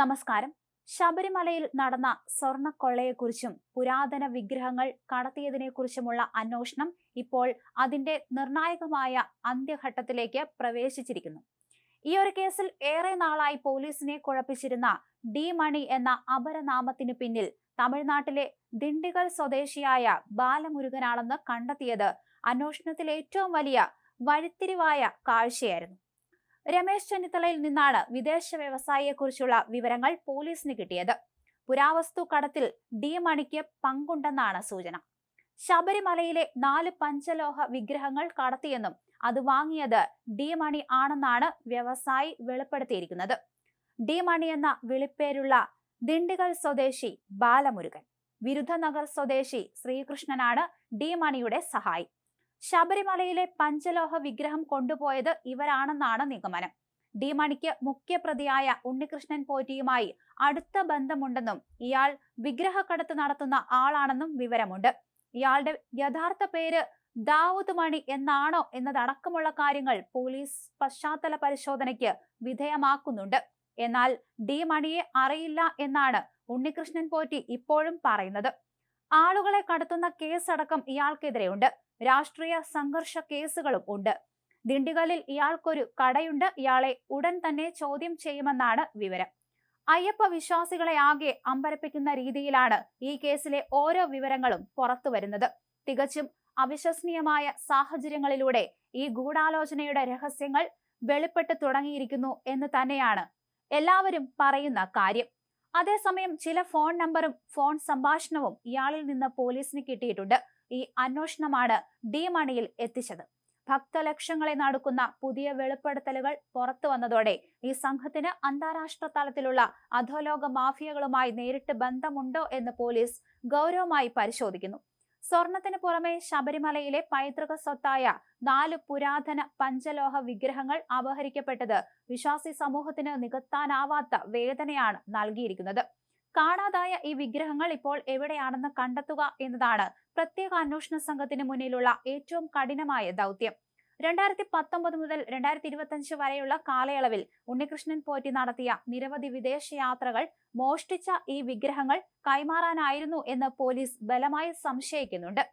നമസ്കാരം. ശബരിമലയിൽ നടന്ന സ്വർണക്കൊള്ളയെക്കുറിച്ചും പുരാതന വിഗ്രഹങ്ങൾ കടത്തിയതിനെക്കുറിച്ചുമുള്ള അന്വേഷണം ഇപ്പോൾ അതിന്റെ നിർണായകമായ അന്ത്യഘട്ടത്തിലേക്ക് പ്രവേശിച്ചിരിക്കുന്നു. ഈ ഒരു കേസിൽ ഏറെ നാളായി പോലീസിനെ കുഴപ്പിച്ചിരുന്ന ഡി മണി എന്ന അപരനാമത്തിനു പിന്നിൽ തമിഴ്നാട്ടിലെ ദിണ്ടിഗൽ സ്വദേശിയായ ബാലമുരുകനാണെന്ന് കണ്ടെത്തിയത് അന്വേഷണത്തിൽ ഏറ്റവും വലിയ വഴിത്തിരിവായ കാഴ്ചയായിരുന്നു. രമേശ് ചെന്നിത്തലയിൽ നിന്നാണ് വിദേശ വ്യവസായിയെക്കുറിച്ചുള്ള വിവരങ്ങൾ പോലീസിന് കിട്ടിയത്. പുരാവസ്തു കടത്തിൽ ഡി മണിക്ക് പങ്കുണ്ടെന്നാണ് സൂചന. ശബരിമലയിലെ നാല് പഞ്ചലോഹ വിഗ്രഹങ്ങൾ കടത്തിയെന്നും അത് വാങ്ങിയത് ഡി മണി ആണെന്നാണ് വ്യവസായി വെളിപ്പെടുത്തിയിരിക്കുന്നത്. ഡി മണി എന്ന വിളിപ്പേരുള്ള ദിണ്ടിഗൽ സ്വദേശി ബാലമുരുകൻ വിരുദ്ധനഗർ സ്വദേശി ശ്രീകൃഷ്ണനാണ് ഡി മണിയുടെ സഹായി. ശബരിമലയിലെ പഞ്ചലോഹ വിഗ്രഹം കൊണ്ടുപോയത് ഇവരാണെന്നാണ് നിഗമനം. ഡി മണിക്ക് മുഖ്യപ്രതിയായ ഉണ്ണികൃഷ്ണൻ പോറ്റിയുമായി അടുത്ത ബന്ധമുണ്ടെന്നും ഇയാൾ വിഗ്രഹക്കടത്ത് നടത്തുന്ന ആളാണെന്നും വിവരമുണ്ട്. ഇയാളുടെ യഥാർത്ഥ പേര് ദാവൂദ് മണി എന്നാണോ എന്നതടക്കമുള്ള കാര്യങ്ങൾ പോലീസ് പശ്ചാത്തല പരിശോധനയ്ക്ക് വിധേയമാക്കുന്നുണ്ട്. എന്നാൽ ഡി മണിയെ അറിയില്ല എന്നാണ് ഉണ്ണികൃഷ്ണൻ പോറ്റി ഇപ്പോഴും പറയുന്നത്. ആളുകളെ കടത്തുന്ന കേസടക്കം ഇയാൾക്കെതിരെയുണ്ട്. രാഷ്ട്രീയ സംഘർഷ കേസുകളും ഉണ്ട്. ദിണ്ടിഗലിൽ ഇയാൾക്കൊരു കടയുണ്ട്. ഇയാളെ ഉടൻ തന്നെ ചോദ്യം ചെയ്യുമെന്നാണ് വിവരം. അയ്യപ്പ വിശ്വാസികളെ ആകെ അമ്പരപ്പിക്കുന്ന രീതിയിലാണ് ഈ കേസിലെ ഓരോ വിവരങ്ങളും പുറത്തു വരുന്നത്. തികച്ചും അവിശ്വസനീയമായ സാഹചര്യങ്ങളിലൂടെ ഈ ഗൂഢാലോചനയുടെ രഹസ്യങ്ങൾ വെളിപ്പെട്ട് തുടങ്ങിയിരിക്കുന്നു എന്ന് തന്നെയാണ് എല്ലാവരും പറയുന്ന കാര്യം. അതേസമയം ചില ഫോൺ നമ്പറും ഫോൺ സംഭാഷണവും ഇയാളിൽ നിന്ന് പോലീസിന് കിട്ടിയിട്ടുണ്ട്. ഈ അന്വേഷണമാണ് ഡി മണിയിൽ എത്തിച്ചത്. ഭക്തലക്ഷങ്ങളെ നടക്കുന്ന പുതിയ വെളിപ്പെടുത്തലുകൾ പുറത്തു വന്നതോടെ ഈ സംഘത്തിന് അന്താരാഷ്ട്ര തലത്തിലുള്ള അധോലോക മാഫിയകളുമായി നേരിട്ട് ബന്ധമുണ്ടോ എന്ന് പോലീസ് ഗൗരവമായി പരിശോധിക്കുന്നു. സ്വർണത്തിന് പുറമെ ശബരിമലയിലെ പൈതൃക സ്വത്തായ നാല് പുരാതന പഞ്ചലോഹ വിഗ്രഹങ്ങൾ അപഹരിക്കപ്പെട്ടത് വിശ്വാസി സമൂഹത്തിന് നികത്താനാവാത്ത വേദനയാണ് നൽകിയിരിക്കുന്നത്. കാണാതായ ഈ വിഗ്രഹങ്ങൾ ഇപ്പോൾ എവിടെയാണെന്ന് കണ്ടെത്തുക എന്നതാണ് പ്രത്യേക അന്വേഷണ സംഘത്തിന് മുന്നിലുള്ള ഏറ്റവും കഠിനമായ ദൗത്യം. രണ്ടായിരത്തി പത്തൊമ്പത് മുതൽ രണ്ടായിരത്തി ഇരുപത്തി വരെയുള്ള കാലയളവിൽ ഉണ്ണികൃഷ്ണൻ പോറ്റി നടത്തിയ നിരവധി വിദേശ യാത്രകൾ മോഷ്ടിച്ച ഈ വിഗ്രഹങ്ങൾ കൈമാറാനായിരുന്നു എന്ന് പോലീസ് ബലമായി സംശയിക്കുന്നുണ്ട്.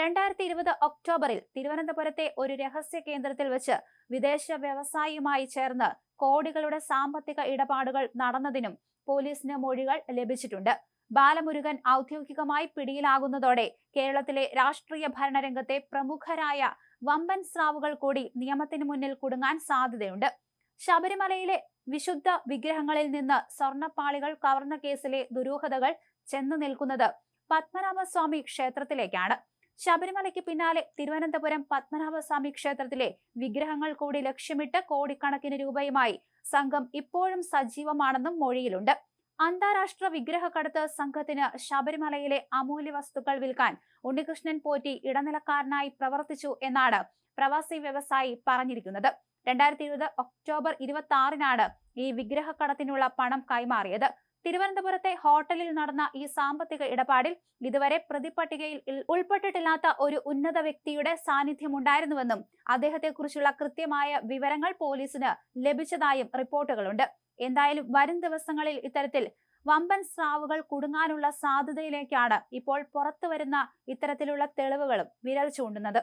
രണ്ടായിരത്തി ഇരുപത് ഒക്ടോബറിൽ തിരുവനന്തപുരത്തെ ഒരു രഹസ്യ കേന്ദ്രത്തിൽ വെച്ച് വിദേശ വ്യവസായിയുമായി ചേർന്ന് കോടികളുടെ സാമ്പത്തിക ഇടപാടുകൾ നടന്നതിനും പോലീസിന് മൊഴികൾ ലഭിച്ചിട്ടുണ്ട്. ബാലമുരുകൻ ഔദ്യോഗികമായി പിടിയിലാകുന്നതോടെ കേരളത്തിലെ രാഷ്ട്രീയ ഭരണരംഗത്തെ പ്രമുഖരായ വമ്പൻ സ്രാവുകൾ കൂടി നിയമത്തിന് മുന്നിൽ കുടുങ്ങാൻ സാധ്യതയുണ്ട്. ശബരിമലയിലെ വിശുദ്ധ വിഗ്രഹങ്ങളിൽ നിന്ന് സ്വർണപ്പാളികൾ കവർന്ന കേസിലെ ദുരൂഹതകൾ ചെന്നു നിൽക്കുന്നത് പത്മനാഭസ്വാമി ക്ഷേത്രത്തിലേക്കാണ്. ശബരിമലയ്ക്ക് പിന്നാലെ തിരുവനന്തപുരം പത്മനാഭസ്വാമി ക്ഷേത്രത്തിലെ വിഗ്രഹങ്ങൾ കൂടി ലക്ഷ്യമിട്ട് കോടിക്കണക്കിന് രൂപയുമായി സംഘം ഇപ്പോഴും സജീവമാണെന്നും മൊഴിയിലുണ്ട്. അന്താരാഷ്ട്ര വിഗ്രഹക്കടത്ത് സംഘത്തിന് ശബരിമലയിലെ അമൂല്യ വസ്തുക്കൾ വിൽക്കാൻ ഉണ്ണികൃഷ്ണൻ പോറ്റി ഇടനിലക്കാരനായി പ്രവർത്തിച്ചു എന്നാണ് പ്രവാസി വ്യവസായി പറഞ്ഞിരിക്കുന്നത്. രണ്ടായിരത്തി ഇരുപത് ഒക്ടോബർ ഇരുപത്തി ആറിനാണ് ഈ വിഗ്രഹക്കടത്തിനുള്ള പണം കൈമാറിയത്. തിരുവനന്തപുരത്തെ ഹോട്ടലിൽ നടന്ന ഈ സാമ്പത്തിക ഇടപാടിൽ ഇതുവരെ പ്രതിപട്ടികയിൽ ഉൾപ്പെട്ടിട്ടില്ലാത്ത ഒരു ഉന്നത വ്യക്തിയുടെ സാന്നിധ്യം ഉണ്ടായിരുന്നുവെന്നും അദ്ദേഹത്തെക്കുറിച്ചുള്ള കൃത്യമായ വിവരങ്ങൾ പോലീസിന് ലഭിച്ചതായും റിപ്പോർട്ടുകളുണ്ട്. എന്തായാലും വരും ദിവസങ്ങളിൽ ഇത്തരത്തിൽ വമ്പൻ സ്രാവുകൾ കുടുങ്ങാനുള്ള സാധ്യതയിലേക്കാണ് ഇപ്പോൾ പുറത്തുവരുന്ന ഇത്തരത്തിലുള്ള തെളിവുകളും വിരൽ ചൂണ്ടുന്നത്.